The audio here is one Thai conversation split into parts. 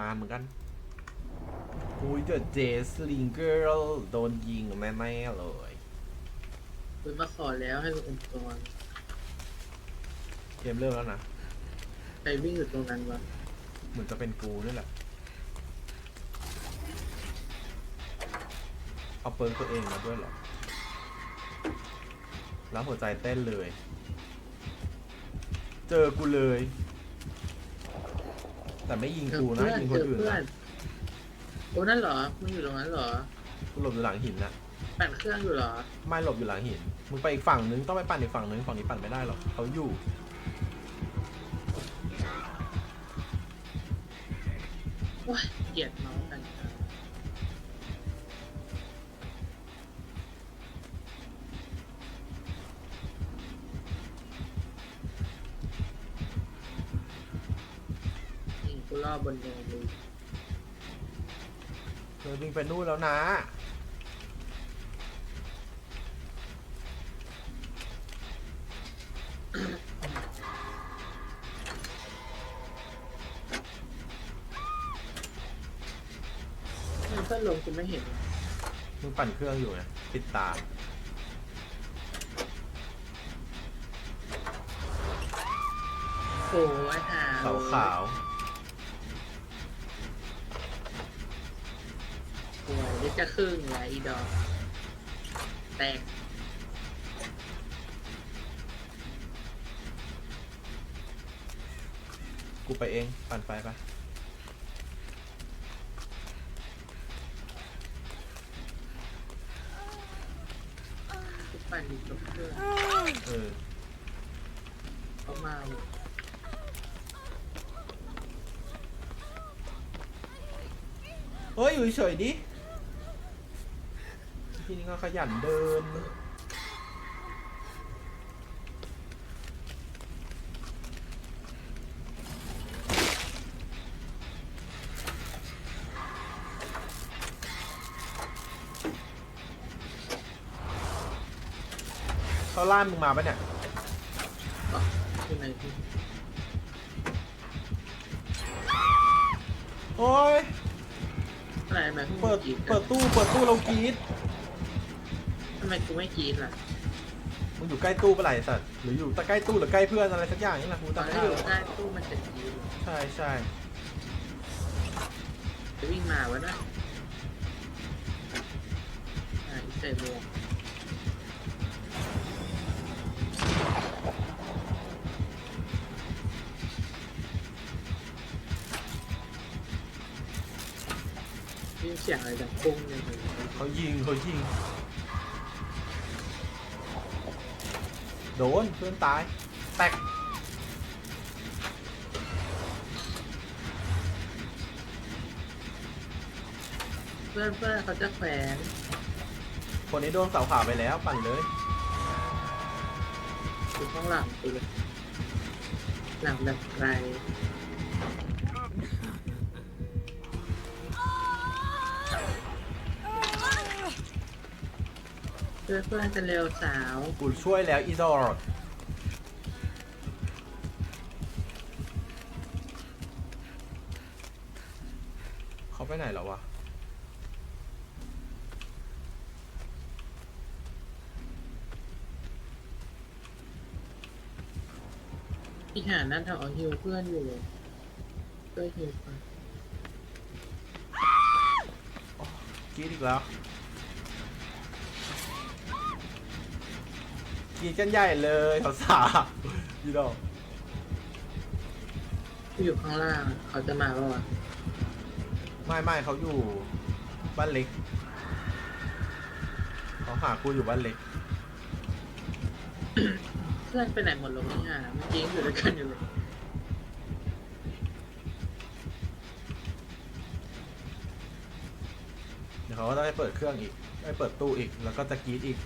นานเหมือนกันอุ้ยเดอะเจสลิงเกิลโดนยิงแน่ๆเลยคุณมาขอแล้วให้เป็นองค์กรเกมเริ่มแล้วนะ ใครวิ่งอยู่ตรงนั้นวะเหมือนจะเป็นกูนี่แหละ เอาเปิร์กตัวเองมาด้วยเหรอ แล้วหัวใจเต้นเลย เจอกูเลย แต่ไม่ยิงเจอกูนะเพื่อนยิงคเจนออื่นเพื่อนะนโอ้นั่นเหรอมึงอยู่ตรงนั้นเหรอกูหลบอยู่หลังหินนะปั่นเครื่องอยู่เหรอไม่หลบอยู่หลังหินมึงไปอีกฝั่งนึงต้องไปปั่นอีกฝั่งนึงฝั่งนี้ปั่นไม่ได้หรอกเขาอยู่ว้ายเกลียดเมาส์กันจัง บบนเนินเลยเธอวิ่งไปนู่นแล้วนะเพื่อนลงกูไม่เห็น มึงปั่นเครื่องอยู่นะปิดตา โอ้ยหาขาวขาว วยเดี๋ยวจะครึ่งละอีดอก แตกๆกูไปเองปั่นไฟไปทุกปั่นอยู่กับเพื่อนเออเขามาหมดเฮ้ยอยู่เฉยๆดิ ที่นี่ก็ขยันเดิน เขาล่ามึงมาปะเนี่ยก็คือไหนที่โอ้ย อะไรทำไมพวกเปิดมึงกรีดกัเปินดตู้ เปิดตู้เรากรีดทำ ไมกูไม่กรีดล่ะมึงอยู่ใกล้ตู้ปะไหรสัตว์หรืออยู่ใกล้ตู้หรือใกล้เพื่อนอะไรสักอย่างนี่แหละกูตอนจำไม่ที่ได้อยู่แล้วใต้ตู้มันจะกรีดใช่ใช่จะวิ่งมาวะนะอ่าอีใส่หมวกยินเสียงอะไรดังปุ้งเลย เขายิงเขายิง โดนเพื่อนตาย แตก เพื่อนเพื่อนเขาจะแขวนคนนี้โดนเสาขาวไปแล้วปั่นเลย อยู่ข้างหลังกูเลยหลังแบบไกล เพื่อนเพื่อนจะเร็วสาว กูช่วยแล้วอีดอร์เขาไปไหนแล้ววะอีหานั่นเถอะฮิวเพื่อนอยู่เพื่อนฮิวไปกรีดอีกแล้ว รีดกันใหญ่เลยสาวสาวๆอีดอร์กูอยู่ข้างล่าง เขาจะมาป่าวะไม่ไม่เขาอยู่บ้านเล็กเขาหากูอยู่บ้านเล็ก เพื่อนไปไหนหมดลงนี่หาเมื่อกี้ยังอยู่ด้วยกันอยู่เลยเดี๋ยวเขาก็ต้องไปเปิดเครื่องอีกไปเปิดตู้อีก แล้วก็จะกรีดอีก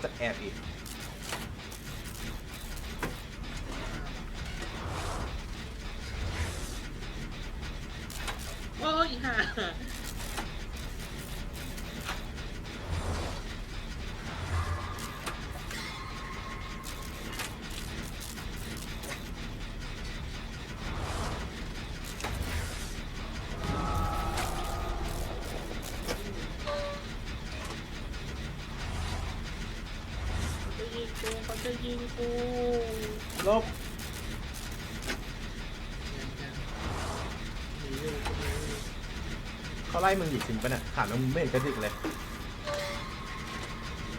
เดี๋ยวกูก็ ยอีหาจะยิงกูลบหนีอยู่กูหนีอยู่เขาไล่มึงหยิบจริงปะเนี่ยถามแล้วมึงไม่เห็นกระดิกเลย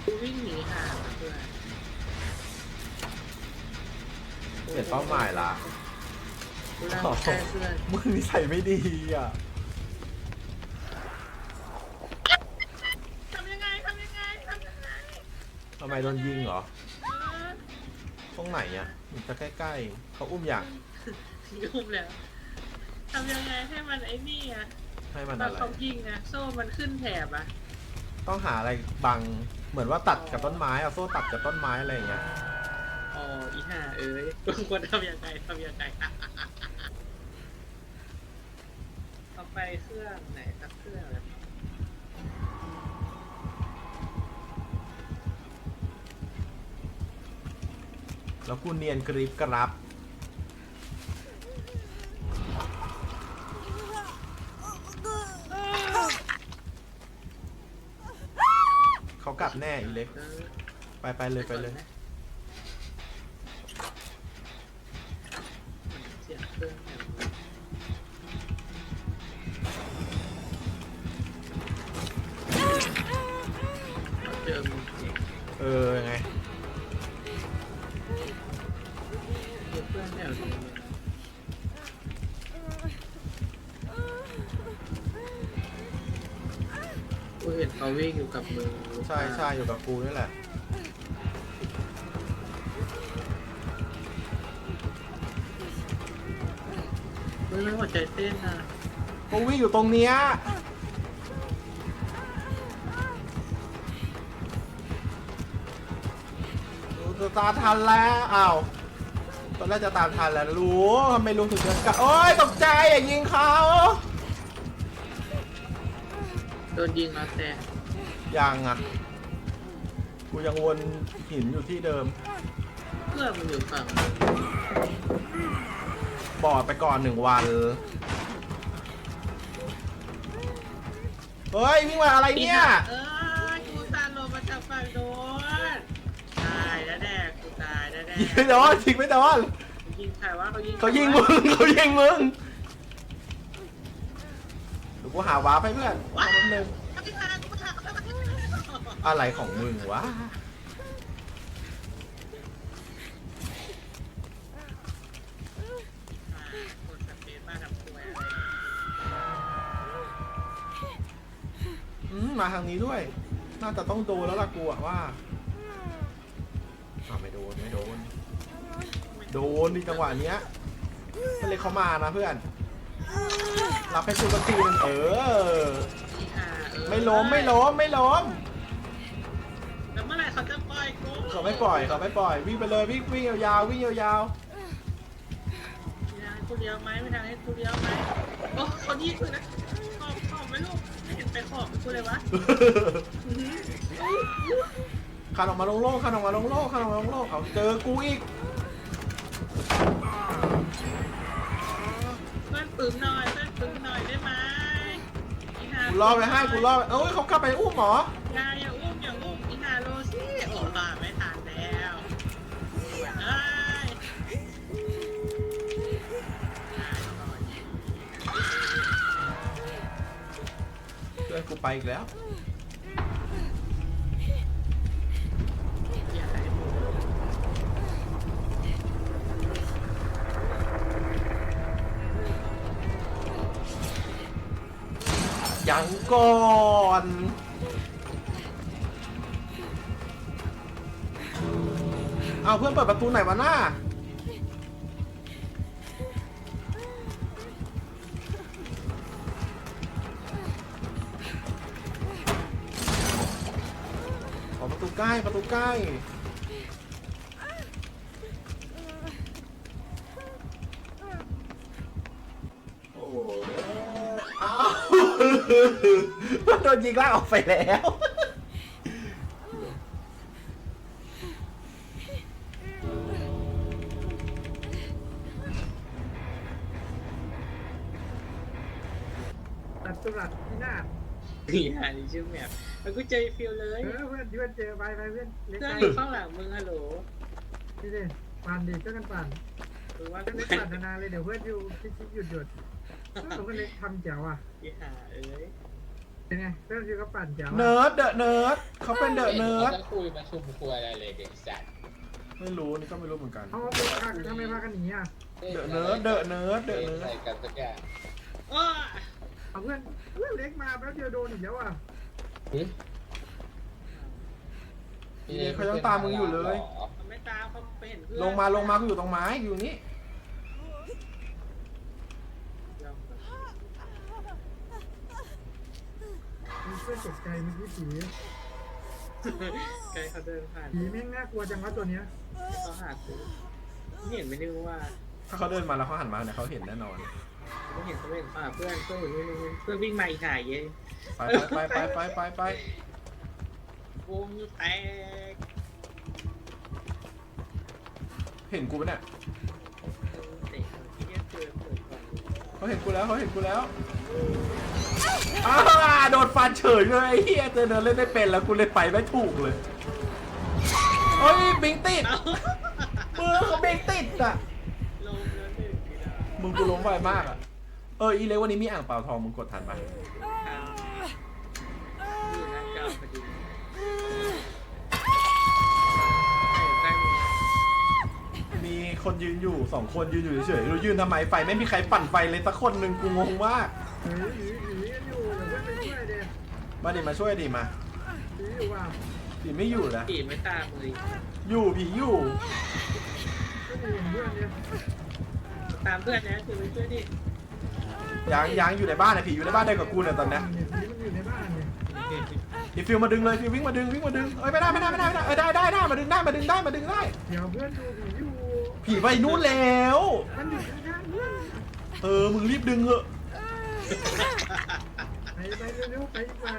กูวิ่งหนีห่างอะเพื่อนเปลี่ยนเป้าหมายละกูเล่าแค่เพื่อนมึงนิสัยไม่ดีอะทำยังไงทำยังไงทำยังไงทำไมโดนยิงเหรอเออ ตรงไหนอะมันจะใกล้ๆเขาอุ้มอย่างยุ่งแล้วทำยังไงให้มันไอ้นี่อะให้มันตออะนไร เขายิงอะโซ่มันขึ้นแถบอะต้องหาอะไรบัง เหมือนว่าตัดกับต้นไม้เอาโซ่ตัดกับต้นไม้อะไรอย่างเงี้ย อ๋ออีห่าเอ้ยกูควรทำยังไงทำยังไงเอาไปเครื่องไหนสักเครื่องเล แล้วกูเนียนกริบกรับ เขากลับแน่อีเล็ก ไปไปเลยไปเลย กูเห็นเขาวิ่งอยู่กับมึงใช่ใช่อยู่กับกูนี่แหละ เฮ้ยไม่หัวใจเต้นนะกูวิ่งอยู่ตรงเนี้ยรู้จะตามทันแล้ว อ้าวต อนแรกจะตามทันแล้วรู้ทำไมลุงถึงเดินกลับโอ๊ยตกใจอย่ายิงเขาโดนยิงแล้วแต่ยังอะ กูยังวนหินอยู่ที่เดิม เพื่อนมันอยู่ฝั่งบอดไปก่อนหนึ่งวัน เฮ้ยวิ่งมาอะไรเนี่ย เออ ยแล้วแดกยิงไม่โดนยิงไม่โดนยิงใครวะเขายิงเขายิงมึงเขายิงมึงเดี๋ยวกูหาวาร์ปให้เพื่อนรอแป๊บนึงอะไรของมึงวะกดสเปซมาทำตัวอะไรอืมมาทางนี้ด้วย น่าจะต้องโดนแล้วล่ะกูอะว่า อ่าไม่โดนไม่โดน โดนในจังหวะเนี้ยก็เลยเขามานะเพื่อน รับให้กูสักทีหนึงเอออีห่าเออ ไม่ล้มไม่ล้มไม่ล้มแล้วเมื่อไหร่เขาจะปล่อยกูเขาไม่ปล่อยเขาไม่ปล่อยวิ่งไปเลยวิ่งวิ่งยาวๆวิ่งยาวมีทางให้กูเลี้ยวไหมมีทางให้กูเลี้ยวไหมโอ้เขายิงกูนะขอบขอบไหมลูกไม่เห็นไปขอบกูเลยวะๆ คันออกมาโล่งๆคันออกมาโล่งๆคันออกมาโล่งๆเอาเจอกูอีกเพื่อนปึ้มหน่อยเพื่อนปึ้มหน่อยได้ไหมอีห่ากูรอไปให้กูรอไปเอ้ยเขากลับไปอุ้มเหรออย่าอย่าอุ้มอย่าอุ้มอีห่าโรซี่โอ้ตายไม่ทันแล้วเอ้ยตายก่อนเพื่อนกูไปอีกแล้ว ยังก่อนเอาเพื่อนเปิดประตูไหนวะหน้าขอประตูใกล้ประตูใกล้โอ้โหอ้าว มันโดนยิงลากออกไปแล้ว ตัดตุลัดที่หน้าอีห่านี่ชื่อแมปแล้วกูเจอฟิลเลยเออเพื่อนเพื่อนเจอไปไปเพื่อนเล็กเพื่อนไปอยู่ข้างหลังมึงฮัลโหลดิปั่นดิช่วยกันปั่นคือว่าเพื่อนเล็กปั่นนานๆเลยเดี๋ยวเพื่อนอยู่ชิคๆหยุดหยุด เพื่อนเล็กทำแจ๋วอะที่หาเอ้ยเป็นไงเพื่อนอยู่ก็ปั่นแจ๋วอะเนิร์ดเดอะเนิร์ดเขาเป็นเดอะเนิร์ดจะคุยมาชุมคุยอะไรเลยเด็กสัตว์ไม่รู้นี่ก็ไม่รู้เหมือนกันเอาไปพากันทำไมพากันหนีอะเดอะเนิร์ดเดอะเนิร์ดเดอะเล่นเนิร์อะไรดกันสักอย่างอ้อเอาเพื่อนเพื่อนเล็กมาแป๊บเดียวโดนอีกแล้วอะเฮ้ยอีเดเขายังตามมึงอยู่เลยเขาไม่ตามเขาไปเห็นเพื่อนลงมาลงมากูอยู่ตรงไม้อยู่นี่ มี เพื่อนตกใจเมื่อกี้ผีไกลเขาเดินผ่านผีแม่งน่ากลัวจังวะตัวเนี้ยเขาหาซื้อเห็นไม่ได้ว่าถ้าเขาเดินมาแล้วเขาหันมาเนี่ยเขาเห็นแน่นอนเขาเห็นเขาเห็นอ่าเพื่อนเพื่อนอยู่นี่นี่เพื่อนวิ่งมาอีกหายเย้ไปไปไปไปไปไปวงแตกเห็นกูปะเนี่ยเตะเนี่ยเขาเห็นกูแล้วเขาเห็นกูแล้ว อ้าโดนฟันเฉยเลยไอ้เฮียเจอเดินเล่นไม่เป็นแล้วกูเลยไปไม่ถูกเลยเฮ้ยบิงติดมือเขาบิงติดอะลงแล้วหนึ่งทีละมึงกูล้มไวมากอะเอออีเล็กวันนี้มีอ่างเปล่าทองมึงกดทันปะอ่าอยู่หน้าเก้าพอดีได้หมมีคนยืนอยู่สองคนยืนอยู่เฉยๆเรายืนทำไมไฟไม่มีใครปั่นไฟเลยสักคนหนึ่งกูงงมากหนีหนีหนีกันอ มาดิมาช่วยดิมาหนีอยู่ว่ะผีไม่อยู่นะผีไม่ตามเลยอยู่ผีอยู่ก็หนีเห็นเพื่อนเนี่ยตามเพื่อนนะคือไปช่วยดิยังยังอยู่ในบ้านนะผีอยู่ในบ้านเดียวกับกูเนี่ยตอนเนี้ยผีมันอยู่ในบ้านเนี่ยอีฟิวมาดึงเลยฟิววิ่งมาดึงวิ่งมาดึงเอ้ยไม่ได้ไม่ได้ไม่ได้ไม่ได้เออได้ได้ได้มาดึงได้มาดึงได้มาดึงได้ เดี๋ยวเพื่อนดูผีอยู่ผีไปนู่นแล้ว มันอยู่ข้างๆเพื่อน เออมึงรีบดึงเถอะ ไปไปเร็วๆไปดีกว่า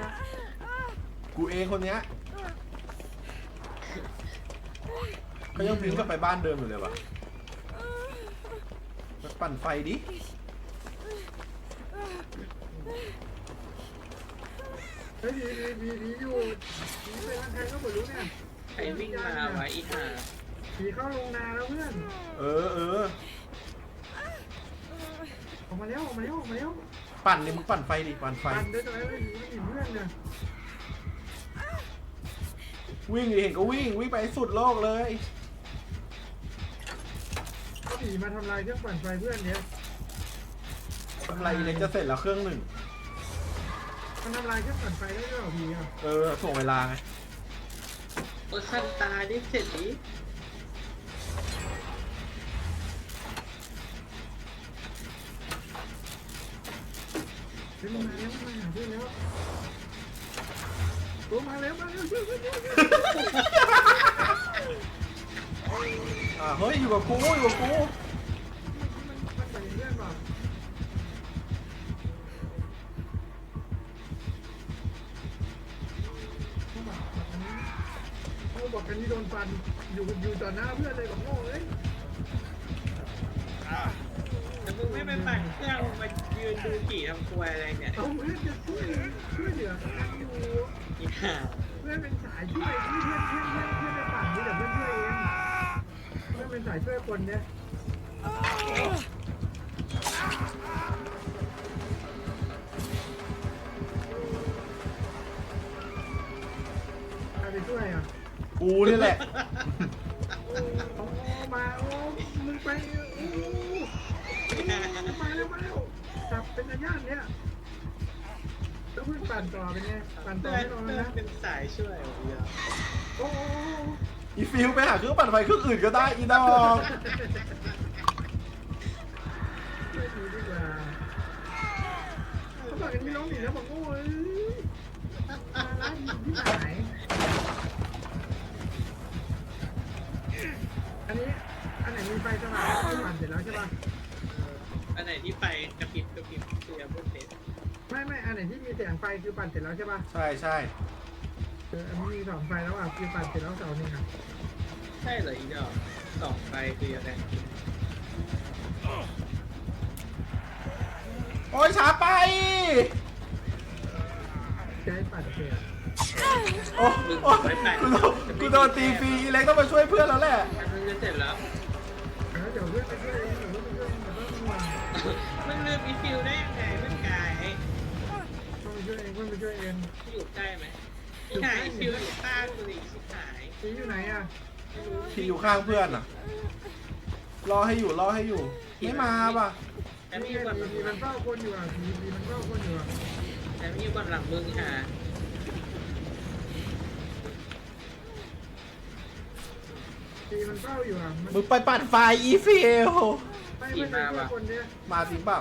กูเองคนเนี้ยเขายังพิงกลับไปบ้านเดิมอยู่เลยวะมาปั่นไฟดิเฮ้ยผีผีผีผีอยู่ผีไปทางใครก็ไม่รู้เนี่ยใครวิ่งมาวะอีห่าผีเข้าโรงนาแล้วเพื่อนเออเออออกมาแล้วออกมาแล้วออกมาแล้ว ปั่นเลยมึงปั่นไฟดิปั่นไฟ ปั่นด้วยตัวไอ้ผีมันหนีเพื่อนเนี่ยวิ่งดิเห็นก็วิ่งวิ่งไปให้สุดโลกเลยก็ผีมาทำลายเครื่องปั่นไฟเพื่อนเนี่ยทำไรอีเล็กจะเสร็จแล้วเครื่องหนึ่ง มันทำลายเครื่องปั่นไฟได้ด้วยเหรอผีอะเออส่งเวลาไง โอ้ขั้นตาดิเสร็จดิ ฮ้ยมันมาแล้วมันมาหาเพื่อนแล้วตัวมาแล้วมาแล้วช่วยเพื่อนด้วยอ่าเฮ้ยอยู่กับกูอยู่กับกูมันมันไปเพื่อนเปล่าเขาบอกกันนี่โดนฟันอยู่อยู่ต่อหน้าเพื่อนเลยบอกโง่เอ้ย แต่มึงไม่ไปปั่นเครื่องมึงมา ยืนดูผีทำครัวอะไรเนี่ยเอาเพื่อนจะช่วยช่วยเหลือกันอยู่อีห่าเพื่อนเป็นสายช่วยเพื่อนเพื่อนเพื่อนเพื่อนเพื่อนในฝั่งนี้แต่เพื่อนช่วยเองเพื่อนเป็นสายช่วยคนเนี่ยใครไปช่วยอะกูนี่แหละ ปั่นต่อเป็นไงปั่นต่อเพื่อนไม่รอเพื่แล้อนวนะเป็นสายช่วยเดียวโอ้โหอีฟิวไปหาเครื่องปั่นไฟเครื่องอื่นก็ได้อีดอกช่วยทีดีกว่าเขาบอกกันที่ร้องหนีแล้วบอกโอ้ แล้วใช่ป่ะใช่ใช่เอออันนี้มีสองไฟแล้วอะคือปั่นเสร็จแล้วเสาหนึ่งอะใช่เหรออีดอกสองไปคืออะไรโอ้ยช้าไปใช้ปั่นเสร็จโอ้โอ้กูโดนกูโดนตีฟรีอีเล็กต้องมาช่วยเพื่อนแล้วแหละ อันนึงจะเสร็จแล้วเออเดี๋ยวเพื่อนไปช่วยเองเดี๋ยวเพื่อนไปช่วยเองเดี๋ยวเพื่อนไปห่วงมันลืมอีฟิวได้ยังไงมันกายเพื่อนไปช่วยเองเพื่อนไปช่วยเอง อยู่ใกล้ไหมพี่หายอีฟิวอยู่ข้างกูดิชิบหายทีอยู่ไหนอะที่อยู่ข้างเพื่อนอะ รอให้อยู่รอให้อยู่ ไม่มาป่ะแต่ทีไม่อยู่ก่อนทีมันเฝ้าคนอยู่อะทีทีมันเฝ้าคนอยู่อะแต่ไม่อยู่ก่อนหลังมึงค่ะทีมันเฝ้าอยู่อะ มันมึงไปปัดไฟอีฟิลไม่ไม่ไม่ช่วยคนเนี้ยมาจริงเปล่า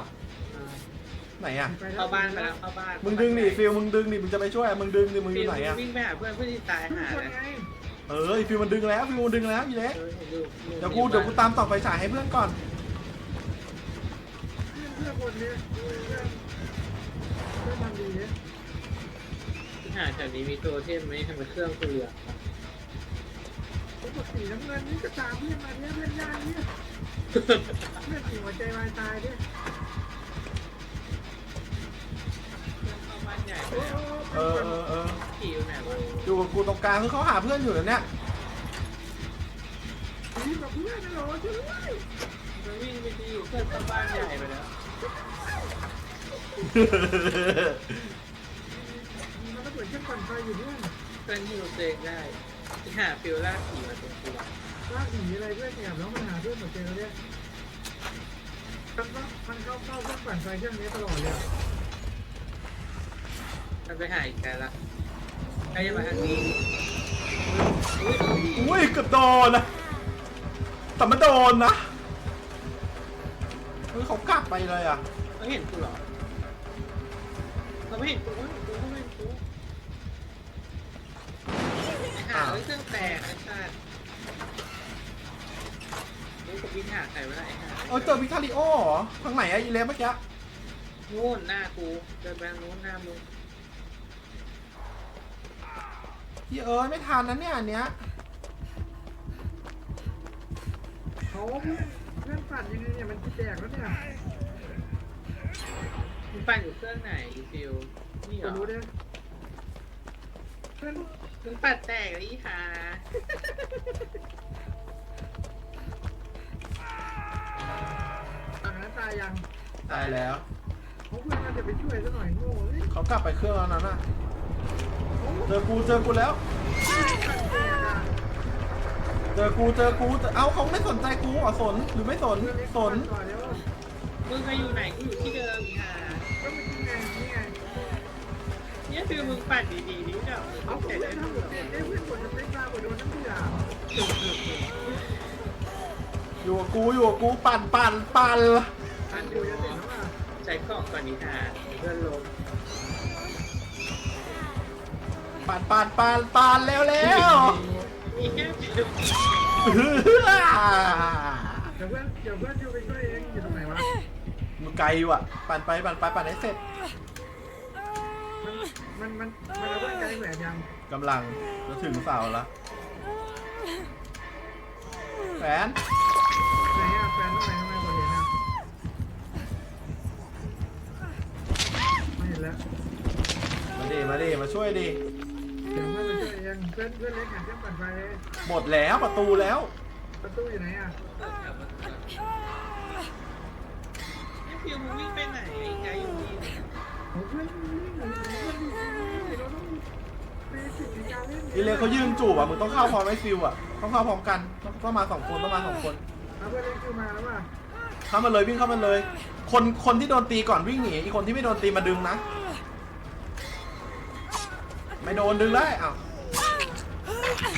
ไหนอะไปแล้วเข้าบ้านไปแล้วเข้าบ้านมึงดึงดิฟิลมึงดึงดิมึงจะไปช่วยมึงดึงดิมึงอฟิยู่วไหนอะ วิ่งไปหาเพื่อนเพื่อนที่ตายทุกหาคนเลยไงเออไอ้ฟิลมันดึงแล้วฟิลมันดึงแล้วอีเล็กเออเห็นอยู่เดี๋ยวกูเดี๋ยวกูตามต่อไฟฉายให้เพื่อนก่อนเพื่อนเพื่อนคนเนี้ยเพื่อนเพื่อนมันดีเนี่ยหาแถวนี้มีตัวเทมไหมทำไมเครื่องกูเหลือปกติน้ำเงินนี่ก็ตามเพื่อนมาเนี่ยเพื่อนยากเนี่ยเพื่อนขี่หัวใจวายตายเนี่ย กูตรงกลางคือเขาหาเพื่อนอยู่แล้วเนี่ยดีกับเพื่อนเหรอช่วยด้วยมันวิ่งไปที่อยู่เพื่อนข้าบ้านใหญ่ไปแล้วมันก็เหมือนเครื่องปั่นไฟอยู่เพื่อนเพื่อนที่เราเจงได้ที่หาฟิลล่าขี่มาตรงตัวลากหนีอะไรเพื่อนแอบแล้วมันหาเพื่อนหมดเจอเนี่ยมันก็มันเข้าเข้าเครื่องปั่นไฟเครื่องนี้ตลอดเลยมันไปหาอีกไกลละ ใครจะมาทางนี้อุ้ยอุ้ยเกือบโดนนะแต่ไม่โดนนะเฮ้ยเขากลับไปเลยอะเขาเห็นกูเหรอเขาไม่เห็นกูเขาเห็นกูเขาไม่เห็นกูไอ้ห่าเอ้ยเครื่องแตกไอ้สัสนี่กับวิ่งหาใครวะน่ะไอ้ห่าเออเจอวิคาริโอเหรอทางไหนอะอีเล็กเมื่อกี้นู่นหน้ากูเดินไปทางนู้นหน้ามึง พี่เอิร์ธไม่ทันนะเนี่ยอันเนี้ยเขาเพื่อนปั่นยังไงเนี่ยมันจะแตกแล้วเนี่ยมึงปั่นอยู่เครื่องไหนอีฟิวนี่เหรจะอรู้เนี่ยเพื่อนมึงปั่นแตกเลยอีห่าต่างนั้นตายยังตายแล้วเขาเพื่อนมันจะไปช่วยซะหน่อยโง่เฮ้ยเขากลับไปเครื่องแล้วนั้นน่ะ เจอกูเจอกูแล้วปั่นแตกอะเจอกูเจอกูเอาเขาไม่สนใจกูเหรอสนหรือไม่สนสนมึงไปอยู่ไหนกูอยู่ที่เดิมอีห่าก็มันยังไงนี่ไงเนี่ยฟิวมึงปั่นดีๆดิเดี๋ยวมึงเอาแต่เพื่อนได้ทำหมดเนี่ยเพื่อนกดจะเป็นตากดโดนน้ำเบื่ออยู่กับกูอยู่กับกูปั่นปั่นปั่นปั่นอยู่จะเสร็จแล้วอะใช้กล่องก่อนอีห่าเพื่อนลง ปั่นปั่นปั่นปั่นแล้วแล้วมีแค่ฟิวเดี๋ยวเพื่อนเดี๋ยวเพื่อนอยู่ไปช่วยเองอยู่ตรงไหนวะมึงไกลอยู่อะปั่นไปปั่นไปปั่นให้เสร็จมันมันมันมันเอาเพื่อนใจแหวนยังกำลังจะถึงเสาแล้วแฟนไหนอะแฟนตรงไหนทำไมกดเห็นอะไม่เห็นแล้วมาดิมาดิมาช่วยดิ เดี๋ยวเพื่อนไปช่วยเองเพื่อนเพื่อนเล็กหาเครื่องปั่นไฟเลยหมดแล้วประตูแล้ว ประตูอยู่ไหนอะเนี่ยฟิวมึงวิ่งไปไหนไอ้ไกอยู่นี่โอ้เพื่อนวิ่งหนีเพื่อนวิ่งหนีเราต้องไปสิทธิ์ในการเล่นอีเลนเขายืนจูบอะ มึงต้องเข้าพร้อมไอ้ฟิวอะ ต้องเข้าพร้อมกัน ต้องต้องมาสองคนต้องมาสองคน เอาเพื่อนเล็กคือมาแล้วว่ะเข้ามาเลยวิ่งเข้ามาเลย คนคนที่โดนตีก่อนวิ่งหนี อีกคนที่ไม่โดนตีมาดึงนะ ไม่โดนดึงได้อ้าว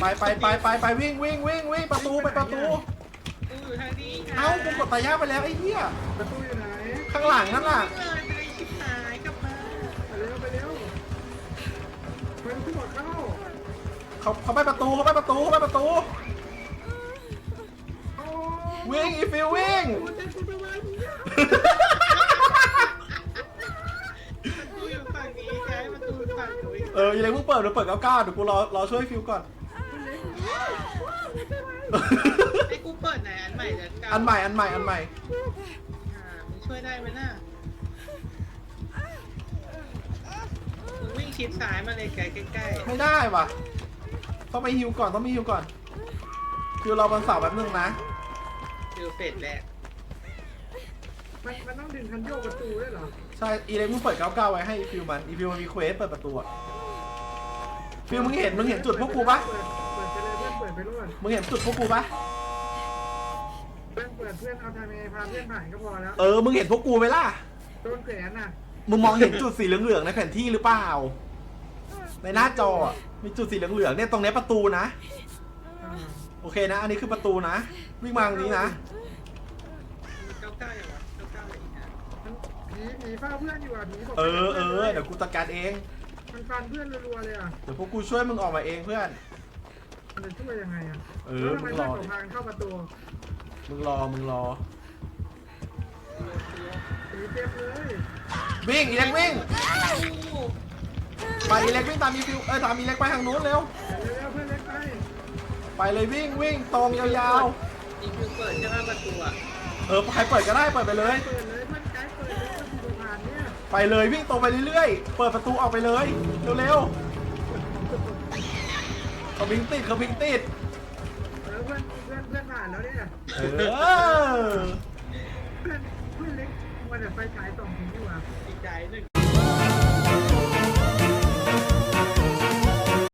ไปไปไปไปไปวิ่งวิ่งวิ่งวิ่งประตูไปประตู กูอยู่ทางนี้เอ้ากูกดตายาไปแล้วไอ้เหี้ยประตูอยู่ไหนข้างหลังนั่นน่ะวิ่งเลยไปชิบหายกลับมาไปเร็วไปเร็วเพื่อนที่บอกเข้าเขาเขาไปประตูเขาไปประตูเขาไปประตูโอ้วิ่งอีฟิววิ่งหัวใจกูจะวายเนี่ย ฝั่งหนูอีกเอออีเลนเพิ่งเปิดเดี๋ยวเปิดเก้าเก้าเดี๋ยวกูรอรอช่วยฟิวก่อน ไอ้กูเปิดไหนอันใหม่เดี๋ยวเก่าอันใหม่อันใหม่อันใหม่ อ่ามึงช่วยได้ไหมน่ะมึงวิ่งชิดซ้ายมาเลยไกลใกล้ไม่ได้ว่ะ ต้องไปฮิวก่อนต้องไปฮิวก่อนคือเราบนเสาแป๊บนึงนะเจอเฟสแรกมันมันต้องดึงคันโยกประตูด้วยเหรอ ใช่อีเล็กมึงเปิดเก้าๆไว้ให้อีฟิวมันอีฟิวมันมีเควสเปิดประตูอะ ฟิวมึงเห็นมึงเห็นจุดพวกกูปะเปิดเปิดไปเลยเพื่อนเปิดไปรวดมึงเห็นจุดพวกกูปะเพื่อนเปิดเพื่อนเอาทำเอพาเพื่อนผ่านก็พอแล้วเออมึงเห็นพวกกูไหมล่ะโดนแขวนน่ะมึงมองเห็นจุดสีเหลืองๆในแผนที่หรือเปล่า ในหน้าจออะมีจุดสีเหลืองๆเนี่ยตรงเนี้ยประตูนะ อ่าโอเคนะ อันนี้คือประตูนะ วิ่งมาทางนี้นะ เก้าเก้าอย่างวะเก้าเก้าอะไรอีกนะผีผีเฝ้าเพื่อนอยู่อะผีบอกเออเออเดี๋ยวกูจัดการเอง มันฟันเพื่อนรัวๆเลยอะเดี๋ยวพวกกูช่วยมึงออกมาเองเพื่อน มันจะช่วยยังไงอะเออแล้วทำไมมึงรเพื่อนอของทางเข้าประตูมึงรอ มึงรอผีเต็มเลยวิ่งอีเล็กวิ่ง ไปอีเล็กวิ่งตามอีฟิวเอ้ยตามอีเล็กไปทางนู้นเร็วเร็วๆเพื่อนเล็กไปไปเลยวิ่งวิ่งตรงยาวอีคิวเปิดใช่ไหมประตูอะๆ เออใครเปิดก็ได้เปิดไปเลย เปิดเลยเพื่อนไกด์ ไปเลยวิ่งตรงไปเรื่อยๆ เปิดประตูออกไปเลย เร็วๆเขาพิงติดเขาพิงติดเออเพื่อนเพื่อนเพื่อนผ่านแล้วเนี่ยเออ เพื่อนเพื่อนเล็กมันจะไฟฉายส่องถึงอยู่อะอีกใจหนึ่ง